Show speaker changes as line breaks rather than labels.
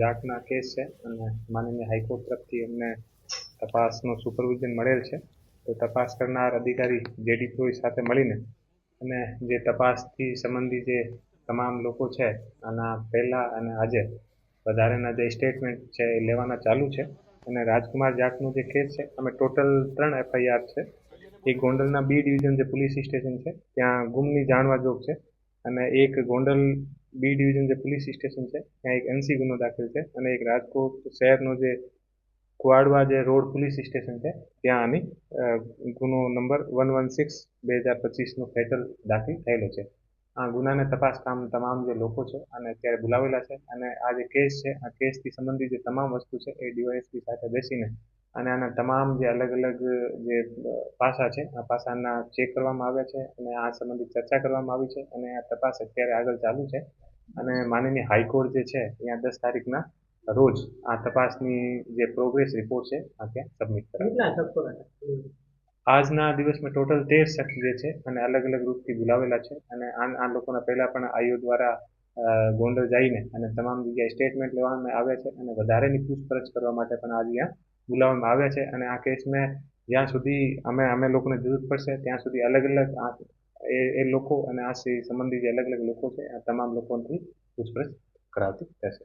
જાટના case છે અને માનનીય હાઈકોર્ટ તરફથી અમને તપાસનું સુપરવિઝન મળેલ છે. તો તપાસ કરનાર અધિકારી જેડી પ્રોય સાથે મળીને અને જે તપાસથી સંબંધિત જે તમામ લોકો છે, આના પહેલાં અને આજે વધારેના જે સ્ટેટમેન્ટ છે એ લેવાના ચાલુ છે. અને રાજકુમાર જાટનો જે કેસ છે, અમે ટોટલ ત્રણ એફઆઈઆર છે. એક ગોંડલના બી ડિવિઝન જે પોલીસ સ્ટેશન છે, ત્યાં ગુમની જાણવા જોગ છે. અને એક ગોંડલ બી ડિવિઝન જે પોલીસ સ્ટેશન છે, ત્યાં એક એનસી ગુનો દાખલ છે અને એક રાજકોટ શહેરનો જે કુવાડવા જે રોડ પોલીસ સ્ટેશન છે, ત્યાં આની ગુનો નંબર વન વન સિક્સ બે હજાર પચીસનો ફેટલ દાખલ થયેલો છે. આ ગુનાને તપાસ કામ તમામ જે લોકો છે અને અત્યારે બોલાવેલા છે અને આ જે કેસ છે, આ કેસથી સંબંધિત જે તમામ વસ્તુ છે એ ડીવાયએસપી સાથે બેસીને અને આના તમામ જે અલગ અલગ જે પાસા છે આ પાસાના ચેક કરવામાં આવ્યા છે અને આ સંબંધિત ચર્ચા કરવામાં આવી છે અને આ તપાસ અત્યારે આગળ ચાલુ છે. અને માનનીય હાઈકોર્ટ જે છે અહીંયા દસ તારીખના રોજ આ તપાસની જે પ્રોગ્રેસ રિપોર્ટ છે આ ત્યાં સબમિટ
હતા
આજના દિવસમાં ટોટલ તેર શખ્સ જે છે અને અલગ અલગ રૂપથી બોલાવેલા છે અને આ આ લોકોના પહેલા પણ આઈઓ દ્વારા ગોંડલ જઈને અને તમામ જગ્યાએ સ્ટેટમેન્ટ લેવામાં આવ્યા છે અને વધારેની પૂછપરછ કરવા માટે પણ આજે અહીંયા બોલાવવામાં આવ્યા છે અને આ કેસને જ્યાં સુધી અમે અમે લોકોને જરૂર પડશે, ત્યાં સુધી અલગ અલગ આ એ એ લોકો અને આ સંબંધિત જે અલગ અલગ લોકો છે, આ તમામ લોકોથી પૂછપરછ કરાવતી રહેશે.